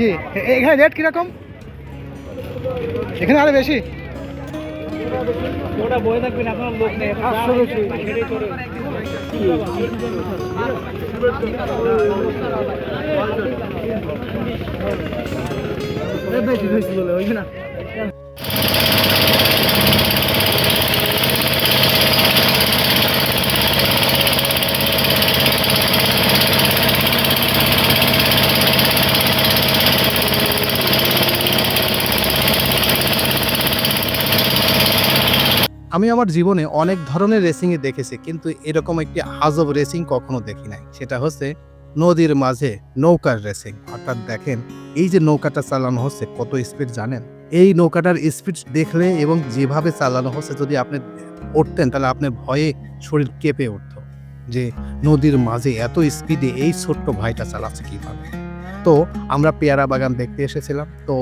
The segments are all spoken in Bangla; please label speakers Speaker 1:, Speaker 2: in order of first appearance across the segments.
Speaker 1: কি? এখানে রেট কীরকম? এখানে আরও বেশি? বলে ওই না। আমি আমার জীবনে অনেক ধরনের রেসিংয়ে দেখেছি, কিন্তু এরকম একটি আজব রেসিং কখনো দেখি নাই। সেটা হচ্ছে নদীর মাঝে নৌকার রেসিং অর্থাৎ দেখেন, এই যে নৌকাটা চালানো হচ্ছে, কত স্পিড জানেন? এই নৌকাটার স্পিড দেখলে এবং যেভাবে চালানো হচ্ছে, যদি আপনি উঠতেন, তাহলে আপনার ভয়ে শরীর কেঁপে উঠত। যে নদীর মাঝে এত স্পিডে এই ছোট্ট ভাইটা চালাচ্ছে কীভাবে? তো আমরা পেয়ারা বাগান দেখতে এসেছিলাম। তো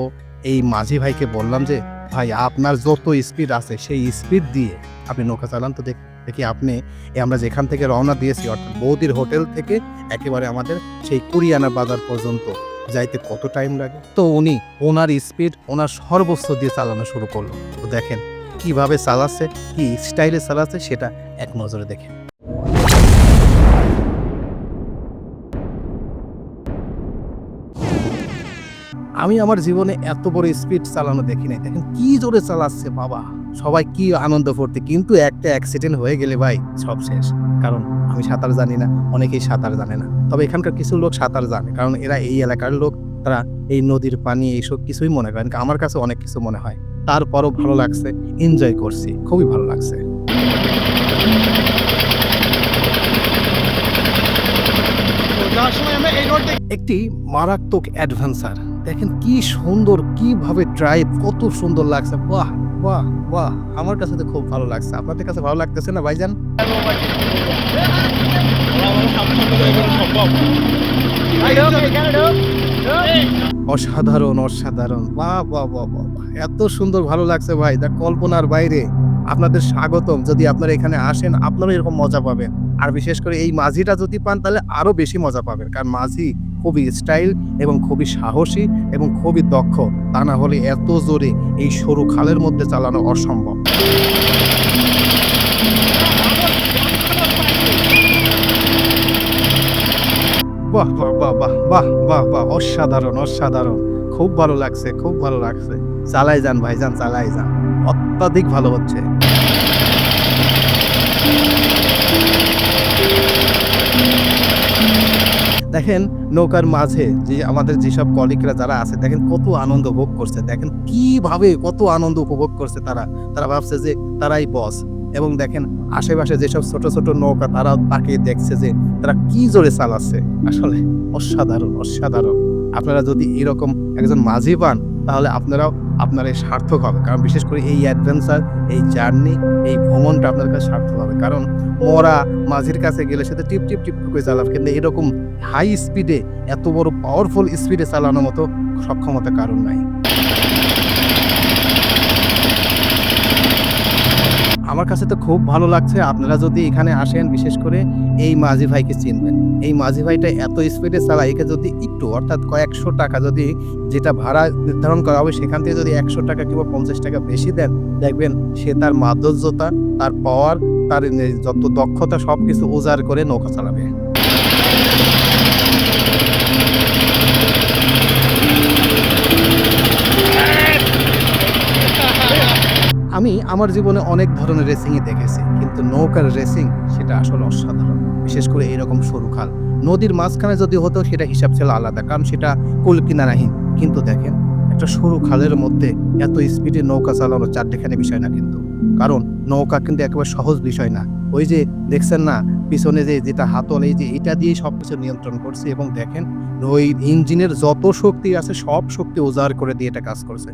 Speaker 1: এই মাঝি ভাইকে বললাম যে ভাই, আপনার যত স্পিড আছে, সেই স্পিড দিয়ে আপনি নৌকা চালান। তো দেখ- আপনি আমরা যেখান থেকে রওনা দিয়েছি, অর্থাৎ বৌদির হোটেল থেকে, একেবারে আমাদের সেই কুরিয়ানা বাজার পর্যন্ত যাইতে কত টাইম লাগে? তো উনি ওনার স্পিড ওনার সর্বোচ্চ দিয়ে চালানো শুরু করল। তো দেখেন, কীভাবে চালাচ্ছে, কি স্টাইলে চালাচ্ছে, সেটা এক নজরে দেখেন। আমি আমার জীবনে এত বড় স্পিড চালানো দেখি নাই। দেখেন কি জোরে চালাচ্ছে বাবা। সবাই কি আনন্দ ফুর্তি কিন্তু একটা অ্যাক্সিডেন্ট হয়ে গেলে ভাই সব শেষ। কারণ আমি সাঁতার জানি না অনেকেই সাঁতার জানে না। তবে এখানকার কিছু লোক সাঁতার জানে কারণ এরা এই এলাকার লোক তারা এই নদীর পানি এইসব কিছুই মনে করেন। আমার কাছে অনেক কিছু মনে হয়। তারপরও ভালো লাগছে এনজয় করছি। খুবই ভালো লাগছে। একটি মারাত্মক অ্যাডভেঞ্চার দেখেন কি সুন্দর, কীভাবে ড্রাইভ কত সুন্দর লাগছে। বাহ বাহ বাহ। আমার কাছে তো খুব ভালো লাগছে। আপনাদের কাছে ভালো লাগতেছে না, ভাইজান? অসাধারণ অসাধারণ। বাহ বাহ বাহ বাহ। এত সুন্দর ভালো লাগছে ভাই। দা কল্পনার বাইরে আপনাদের স্বাগতম। যদি আপনারা এখানে আসেন আপনারা এরকম মজা পাবেন। আর বিশেষ করে এই মাঝিটা যদি পান, তাহলে আরও বেশি মজা পাবেন। কারণ মাঝি খুবই স্টাইল এবং খুবই সাহসী এবং খুবই দক্ষ। তা না হলে এত জোরে এই সরু খালের মধ্যে চালানো অসম্ভব। বাহ বাহ বাহ বাহ বাহ বাহ বাহ, অসাধারণ অসাধারণ। খুব ভালো লাগছে, খুব ভালো লাগছে। চালাই যান ভাইজান, চালাই যান। অত্যাধিক ভালো হচ্ছে। দেখেন নৌকার মাঝে যে আমাদের যেসব কলিকরা যারা আছে, দেখেন কত আনন্দ ভোগ করছে। দেখেন কীভাবে কত আনন্দ উপভোগ করছে তারা। তারা ভাবছে যে তারাই বস এবং দেখেন আশেপাশে যেসব ছোট ছোট নৌকা, তারাও তাকে দেখছে যে তারা কি জোরে চালাচ্ছে। আসলে অসাধারণ অসাধারণ। আপনারা যদি এরকম একজন মাঝি পান, তাহলে আপনারাও আপনার এই সার্থক হবে। কারণ বিশেষ করে এই অ্যাডভেঞ্চার এই জার্নি এই ভ্রমণটা আপনার কাছে সার্থক হবে। কারণ মরা মাঝির কাছে গেলে সেটা টিপ টিপ টিপ করে চালাব। কিন্তু এরকম হাই স্পিডে, এত বড় পাওয়ারফুল স্পিডে চালানোর মতো সক্ষমতা কারণ নাই। আমার কাছে তো খুব ভালো লাগছে, আপনারা যদি এখানে আসেন, বিশেষ করে এই মাঝি ভাইকে চিনবেন। এই মাঝি ভাইটা এত স্পিডে চালায়, একে যদি একটু, অর্থাৎ কয়েকশো টাকা যদি যেটা ভাড়া নির্ধারণ করা হবে, সেখান থেকে যদি একশো টাকা কিংবা পঞ্চাশ টাকা বেশি দেন, দেখবেন সে তার মাধুর্যতা, তার পাওয়ার তার যত দক্ষতা সব কিছু উজাড় করে নৌকা চালাবে। আমি আমার জীবনে অনেক ধরনের রেসিংই দেখেছি, কিন্তু নৌকার রেসিং সেটা আসলে অসাধারণ। বিশেষ করে এরকম সরু খাল। নদীর মাঝখানে যদি হতো সেটা হিসাব ছিল আলাদা, কারণ সেটা কুল কিনারাহীন কিন্তু দেখেন, একটা সরু খালের মধ্যে এত স্পিডে নৌকা চালানো চারটেখানে বিষয় না কিন্তু। কারণ নৌকা কিন্তু একেবারে সহজ বিষয় না। ওই যে দেখছেন না পিছনে যে যেটা হাতল, এই যে এটা দিয়ে সবকিছু নিয়ন্ত্রণ করছে এবং দেখেন ওই ইঞ্জিনের যত শক্তি আছে, সব শক্তি উজাড় করে দিয়ে এটা কাজ করছে।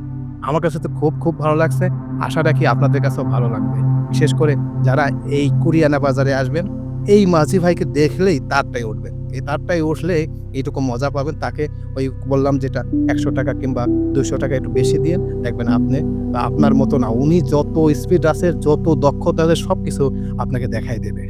Speaker 1: আমার কাছে তো খুব খুব ভালো লাগছে। আশা রাখি আপনাদের কাছেও ভালো লাগবে। বিশেষ করে যারা এই কুরিয়ানা বাজারে আসবেন, এই মাঝি ভাইকে দেখলেই তারটাই উঠবেন এই তারটাই উঠলে এইটুকু মজা পাবেন। তাকে ওই বললাম যেটা একশো টাকা কিংবা দুশো টাকা একটু বেশি দিয়ে দেখবেন আপনি আপনার মতো না, উনি যত স্পিড আছে, যত দক্ষতা আছে সব কিছু আপনাকে দেখাই দেবে।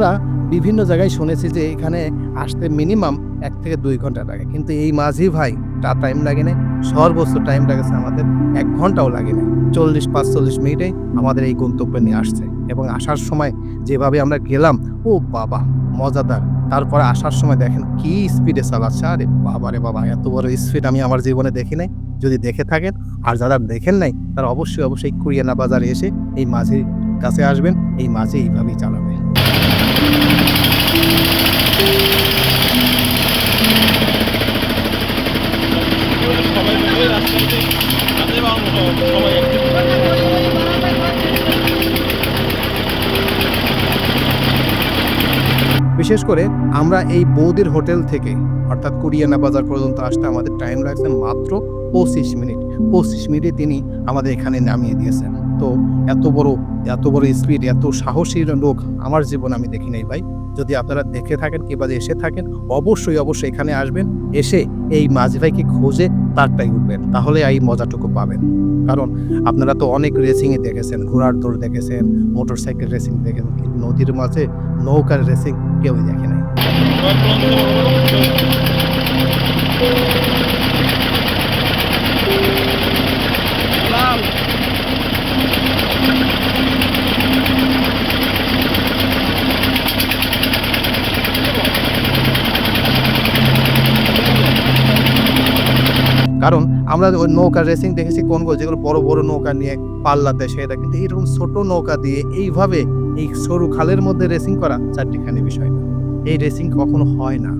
Speaker 1: আমরা বিভিন্ন জায়গায় শুনেছি যে এখানে আসতে মিনিমাম এক থেকে দুই ঘণ্টা লাগে। কিন্তু এই মাঝি ভাই তা টাইম লাগে না সর্বোচ্চ টাইম লাগেছে আমাদের এক ঘন্টাও লাগে না চল্লিশ, পাঁচচল্লিশ মিনিটে আমাদের এই গন্তব্যে নিয়ে আসছে। এবং আসার সময় যেভাবে আমরা গেলাম, ও বাবা, মজাদার। তারপরে আসার সময় দেখেন কি স্পিডে চালাচ্ছে। আরে বাবা রে বাবা, এত বড় স্পিড আমি আমার জীবনে দেখি নাই। যদি দেখে থাকেন, আর যারা দেখেন নাই, তারা অবশ্যই অবশ্যই কুরিয়ানা বাজারে এসে এই মাঝির কাছে আসবেন। এই মাঝে এইভাবেই চালাবে। বিশেষ করে আমরা এই বৌদির হোটেল থেকে, অর্থাৎ কুরিয়ানা বাজার পর্যন্ত আসতে আমাদের টাইম লাগছে মাত্র পঁচিশ মিনিট। পঁচিশ মিনিটে তিনি আমাদের এখানে নামিয়ে দিয়েছেন। তো এত বড় এত বড় স্পিড এত সাহসী লোক আমার জীবন আমি দেখি নাই ভাই। যদি আপনারা দেখে থাকেন কিংবা এসে থাকেন, অবশ্যই অবশ্যই এখানে আসবেন। এসে এই মাঝি ভাইকে খোঁজে তারটাই উঠবেন। তাহলে এই মজাটুকু পাবেন। কারণ আপনারা তো অনেক রেসিংই দেখেছেন, ঘোড়ার দৌড় দেখেছেন মোটর সাইকেল রেসিং দেখেছেন নদীর মাঝে নৌকার রেসিং কেউই দেখে নাই। আমরা ওই নৌকা রেসিং দেখেছি কোনগুলো যেগুলো বড় বড় নৌকা নিয়ে পাল্লা দেয় সেটা কিন্তু এইরকম ছোট নৌকা দিয়ে এইভাবে এই সরু খালের মধ্যে রেসিং করা চারটিখানি বিষয় না। এই রেসিং কখনো হয় না।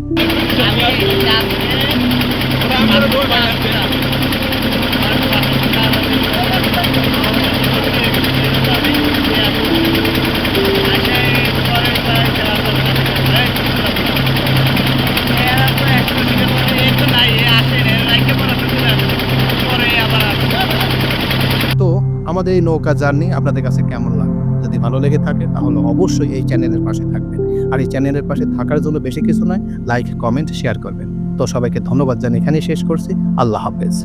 Speaker 1: আমাদের এই নৌকা জার্নি আপনাদের কাছে কেমন লাগে যদি ভালো লেগে থাকে, তাহলে অবশ্যই এই চ্যানেলের পাশে থাকবেন। আর এই চ্যানেলের পাশে থাকার জন্য বেশি কিছু নয়, লাইক, কমেন্ট, শেয়ার করবেন। তো সবাইকে ধন্যবাদ জানিয়ে এখানেই শেষ করছি। আল্লাহ হাফেজ।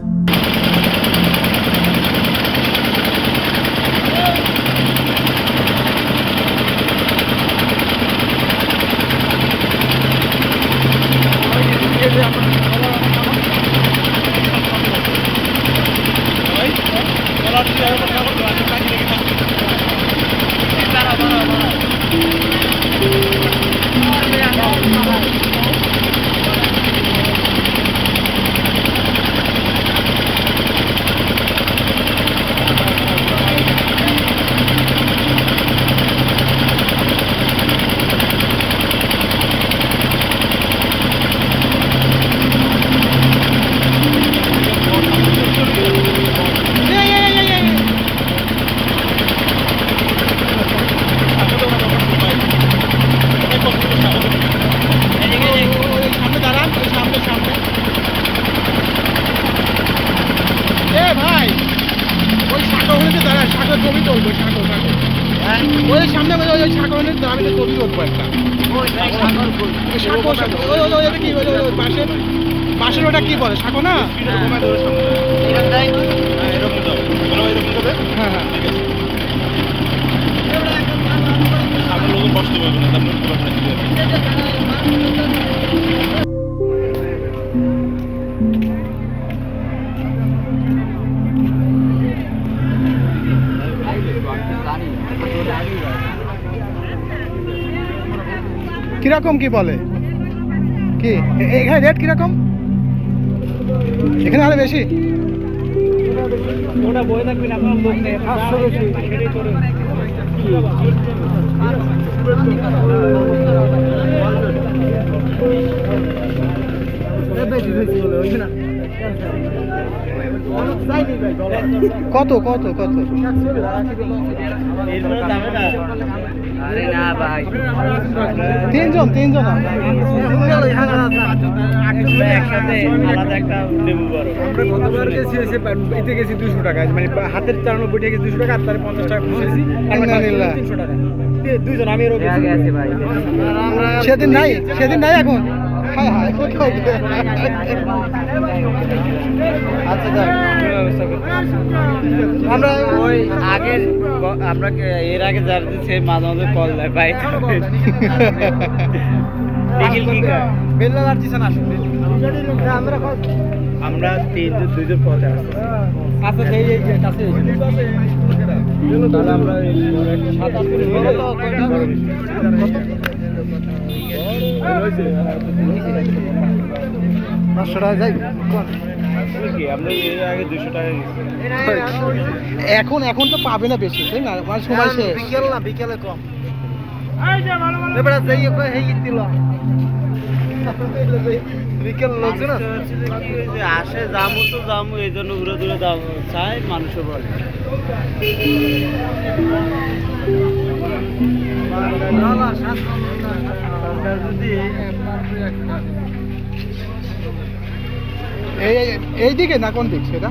Speaker 2: kalau di dalam kita berdoa kita kita kita শাখা ছবি তুলবো শাখা শাখা ওই সামনে ওই ওই হলে আমি তো ছবি তুলবো একটা ওই শাখা শাখা ওই ওই ওই কি ওই ওই ওই বাঁশের বাঁশের ওটা কি বলে শাখা না হ্যাঁ হ্যাঁ কীরকম কি বলে? কি? এখানে রেট কীরকম? এখানে আরও বেশি?
Speaker 1: কত কত কত?
Speaker 3: ভাই
Speaker 1: তিনজন তিনজন।
Speaker 3: একসাথে আলাদা একটা নেব বড়
Speaker 4: আমরা। গতবার গেছি দুশো টাকা মানে হাতের চারানব্বই টাকা দুশো টাকা তার পঞ্চাশ টাকা খুঁজেছি দুইজন আমি
Speaker 3: ভাই
Speaker 1: সেদিন নাই সেদিন নাই এখন।
Speaker 2: হায় আমরা
Speaker 3: ওই আগের আমরা এর আগে যারা দিচ্ছে মাঝে মাঝে কল দেয় ভাই।
Speaker 2: আমরা
Speaker 3: আমরা তিনজন দুইজন পথে আসছি
Speaker 4: আচ্ছা কাছে আমরা সাত?
Speaker 2: পাঁচশো টাকা যাই। এখন এখন তো পাবে না বেশি তাই না? আমার সময় শেষ।
Speaker 4: বিকেল না বিকেলে কম। এবারে যাই কই হেই দিল। বিকেল লোকজন
Speaker 3: আসে জামু তো জামু এই জন্য ঘুরে ঘুরে দাম চাই মানুষও বলে।
Speaker 4: না না
Speaker 3: যদি
Speaker 2: এই- এই দিকে না কোন দিক সেটা?